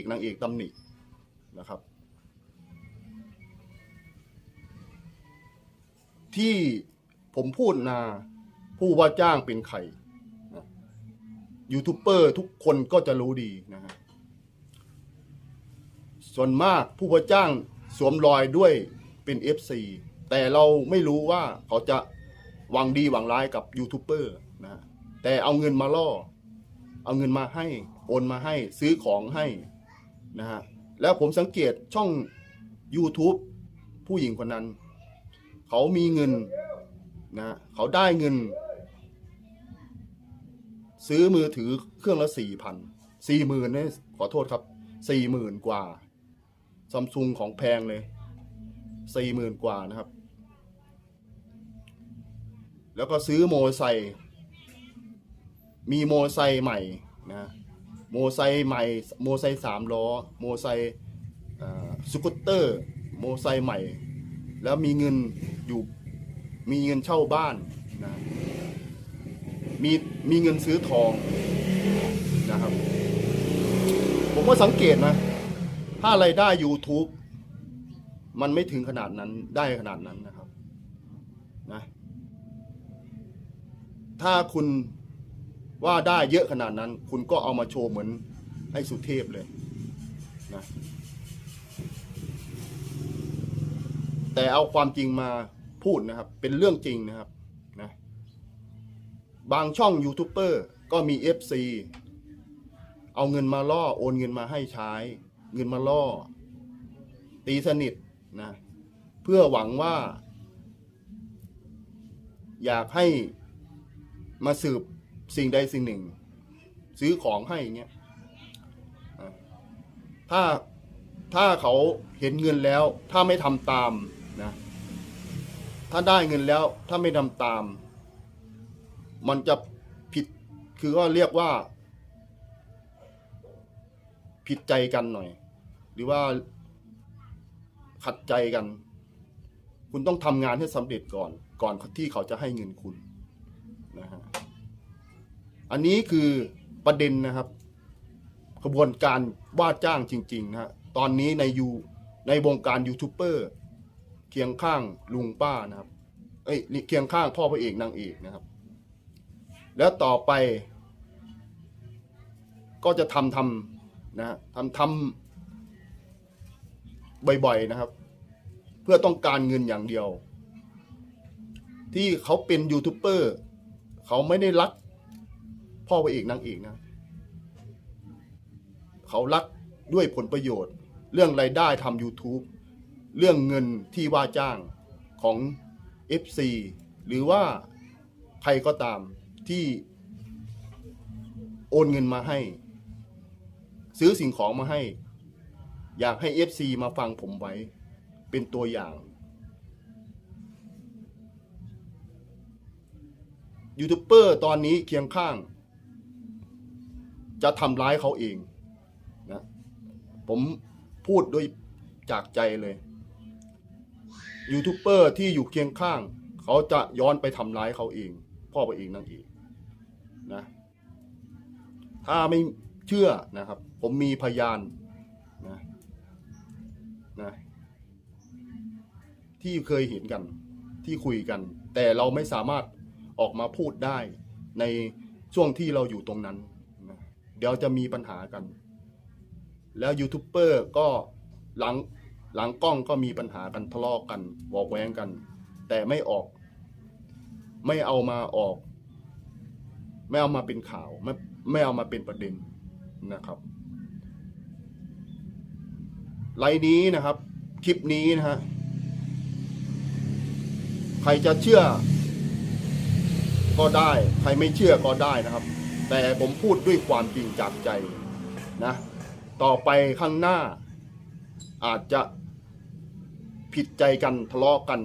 อกนางเอกตำหนินะครับ ที่ผมพูดนาผู้ว่าจ้างเป็นใครนะยูทูบเบอร์ทุกคนก็จะรู้ดีนะฮะส่วนมากผู้ว่าจ้างสวมรอยด้วยเป็น FC แต่เราไม่รู้ว่าเขาจะหวังดีหวังร้ายกับยูทูบเบอร์นะแต่เอาเงินมาล่อ เอาเงินมาให้ โอนมาให้ซื้อของให้ นะฮะแล้วผมสังเกตช่อง YouTube ผู้หญิงคนนั้น เขามีเงินนะเขาได้เงิน ซื้อมือถือเครื่องละสี่พันสี่หมื่นเนี่ยขอโทษครับสี่หมื่นกว่าซัมซุงของแพงเลยสี่หมื่นกว่านะครับ แล้วก็ซื้อโมไซมีโมไซใหม่นะ โมไซค์ใหม่ โมไซค์สามล้อ โมไซค์สกูตเตอร์ โมไซค์ใหม่ แล้วมีเงินอยู่มีเงินเช่าบ้านนะมีมีเงินซื้อทองนะครับ ผมก็สังเกตนะ ถ้ารายได้ YouTube มันไม่ถึงขนาดนั้นได้ขนาดนั้นนะครับนะถ้าคุณ ว่าได้เยอะขนาดนั้น คุณก็เอามาโชว์เหมือนไอ้สุเทพเลยนะแต่เอาความจริงมาพูดนะครับ เป็นเรื่องจริงนะครับนะบางช่องยูทูบเบอร์ก็มี FC เอาเงินมาล่อโอนเงินมาให้ใช้ เงินมาล่อ ตีสนิทนะเพื่อหวังว่า อยากให้มาสืบ สิ่งใดสิ่งหนึ่ง ซื้อของให้อย่างเงี้ยถ้าถ้าเขาเห็นเงินแล้ว ถ้าไม่ทำตามนะถ้าได้เงินแล้ว ถ้าไม่ทำตาม มันจะผิดคือก็เรียกว่า ผิดใจกันหน่อย หรือว่าขัดใจกัน คุณต้องทำงานให้สำเร็จก่อน ก่อนที่เขาจะให้เงินคุณนะฮะ อันนี้คือประเด็นนะครับกระบวนการว่าจ้างจริง ๆ นะฮะตอนนี้ในยูในวงการยูทูบเบอร์เคียงข้างลุงป้านะครับ เอ้ยเคียงข้างพ่อพระเอกนางเอกนะครับ แล้วต่อไป ก็จะทำทำนะฮะทำทำบ่อยๆนะครับ เพื่อต้องการเงินอย่างเดียว ที่เขาเป็นยูทูบเบอร์เขาไม่ได้รัก พ่อพระเอกนางเอกนะ เขารักด้วยผลประโยชน์ เรื่องรายได้ทำ YouTube เรื่องเงินที่ว่าจ้างของ FC หรือว่าใครก็ตามที่โอนเงินมาให้ ซื้อสิ่งของมาให้ อยากให้ FC มาฟังผมไว้ เป็นตัวอย่างยูทูบเบอร์ตอนนี้เคียงข้าง จะทำร้ายเขาเองนะผมพูดด้วยจากใจเลยยูทูบเบอร์ที่อยู่เคียงข้าง เขาจะย้อนไปทำร้ายเขาเอง พ่อไปเองนั่นเองนะถ้าไม่เชื่อนะครับ ผมมีพยานนะนะที่เคยเห็นกันที่คุยกัน แต่เราไม่สามารถออกมาพูดได้ในช่วงที่เราอยู่ตรงนั้น เดี๋ยวจะมีปัญหากัน แล้วยูทูบเบอร์ก็หลังหลังกล้องก็มีปัญหากันทะเลาะกันบอกแว้งกัน แต่ไม่ออก ไม่เอามาออก ไม่เอามาเป็นข่าว ไม่ไม่เอามาเป็นประเด็นนะครับไลน์นี้นะครับ คลิปนี้นะฮะใครจะเชื่อก็ได้ ใครไม่เชื่อก็ได้นะครับ แต่ผมพูดด้วยความจริงจากใจนะ ต่อไปข้างหน้า อาจจะผิดใจกันทะเลาะกัน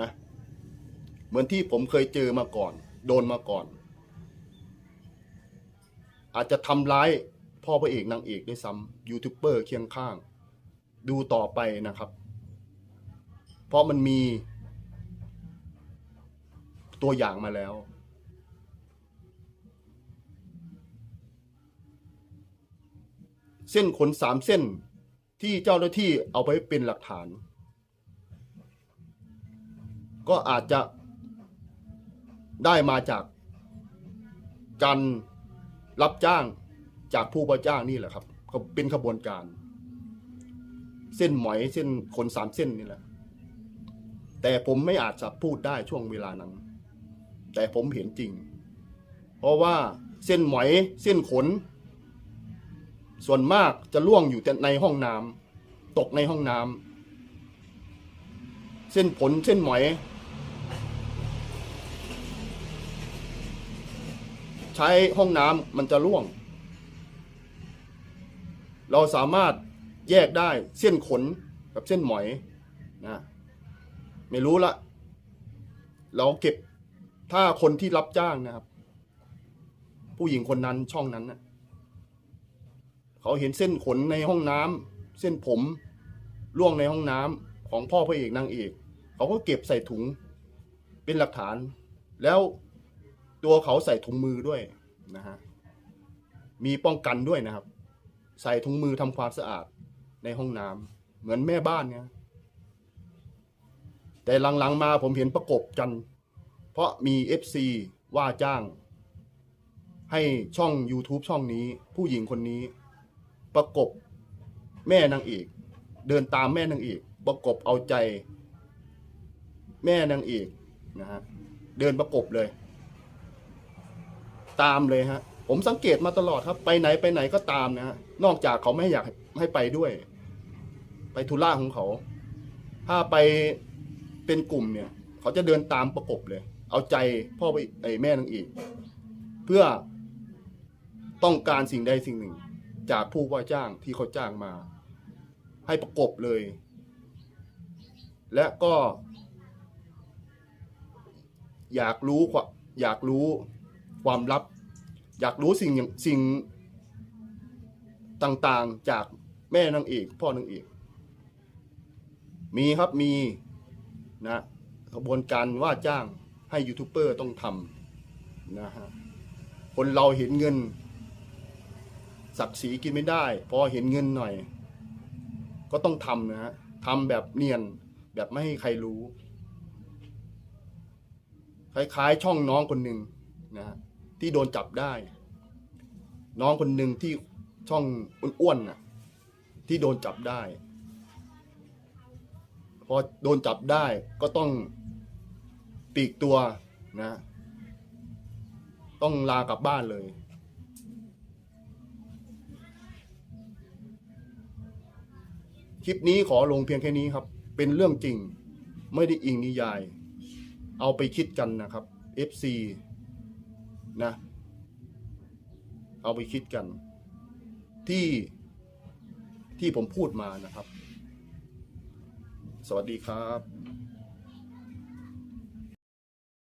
นะ เหมือนที่ผมเคยเจอมาก่อน โดนมาก่อน อาจจะทำร้ายพ่อพระเอกนางเอกด้วยซ้ำยูทูบเบอร์เคียงข้าง ดูต่อไปนะครับ เพราะมันมีตัวอย่างมาแล้ว เส้นขนสามเส้นที่เจ้าหน้าที่เอาไปเป็นหลักฐาน ก็อาจจะได้มาจากการรับจ้างจากผู้ว่าจ้างนี่แหละครับก็เป็นขบวนการ เส้นหมอยเส้นขนสามเส้นนี่แหละ แต่ผมไม่อาจจะพูดได้ช่วงเวลานั้น แต่ผมเห็นจริง เพราะว่าเส้นหมอยเส้นขน ส่วนมากจะล่วงอยู่แต่ในห้องน้ำตกในห้องน้ำเส้นผลเส้นหมอยใช้ห้องน้ำมันจะล่วง เราสามารถแยกได้เส้นขนกับเส้นหมอยนะไม่รู้ละ เราเก็บถ้าคนที่รับจ้างนะครับ ผู้หญิงคนนั้นช่องนั้นนะ เขาเห็นเส้นขนในห้องน้ำเส้นผมล่วงในห้องน้ำของพ่อพระเอกนางเอก เขาก็เก็บใส่ถุงเป็นหลักฐาน แล้วตัวเขาใส่ถุงมือด้วยนะฮะมีป้องกันด้วยนะครับ ใส่ถุงมือทำความสะอาดในห้องน้ำเหมือนแม่บ้านเนี่ยแต่หลังๆมาผมเห็นประกบกัน เพราะมี FC ว่าจ้าง ให้ช่อง YouTube ช่องนี้ผู้หญิงคนนี้ ประกบแม่นางเอกเดินตามแม่นางเอกประกบเอาใจ แม่นางเอกนะฮะเดินประกบเลย ตามเลยฮะ ผมสังเกตมาตลอดครับ ไปไหนไปไหนก็ตามนะฮะนอกจากเขาไม่อยากให้ไปด้วย ไปธุระของเขา ถ้าไปเป็นกลุ่มเนี่ย เขาจะเดินตามประกบเลย เอาใจพ่อไปไอ้แม่นางเอกเพื่อต้องการสิ่งใดสิ่งหนึ่ง จากผู้ว่าจ้างที่เขาจ้างมา ให้ประกบเลย และก็ อยากรู้ความอยากรู้ความลับ อยากรู้สิ่งอย่างสิ่งต่างๆจากแม่นางเอกพ่อนางเอก มีครับมีนะกระบวนการว่าจ้างให้ยูทูบเบอร์ต้องทำนะฮะคนเราเห็นเงิน ศักดิ์ศรีกินไม่ได้ พอเห็นเงินหน่อย ก็ต้องทำนะฮะทำแบบเนียนแบบไม่ให้ใครรู้ คล้ายๆ ช่องน้องคนหนึ่งนะฮะที่โดนจับได้ น้องคนหนึ่งที่ช่องอ้วนๆน่ะ ที่โดนจับได้ พอโดนจับได้ก็ต้องปีกตัวนะ ต้องลากลับบ้านเลย คลิปนี้ขอลงเพียงแค่นี้ครับ เป็นเรื่องจริงไม่ได้อิงนิยาย เอาไปคิดกันนะครับ FC นะ เอาไปคิดกัน ที่ที่ผมพูดมานะครับ สวัสดีครับ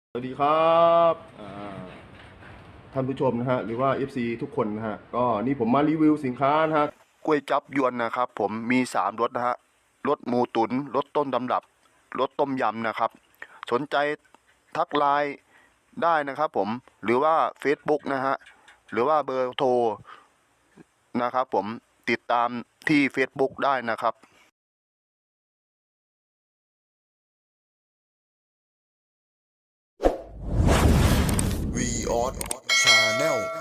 สวัสดีครับท่านผู้ชมนะฮะ หรือว่า FC ทุกคนนะฮะ ก็นี่ผมมารีวิวสินค้านะฮะ กล้วยจับยวนนะครับ ผมมีสามรสนะฮะรสหมูตุนรสต้นตำรับรสต้มยำนะครับ สนใจทักไลน์ได้นะครับผมหรือว่า Facebook นะฮะหรือว่าเบอร์โทรนะครับผมติดตามที่ Facebook ได้นะครับวีออส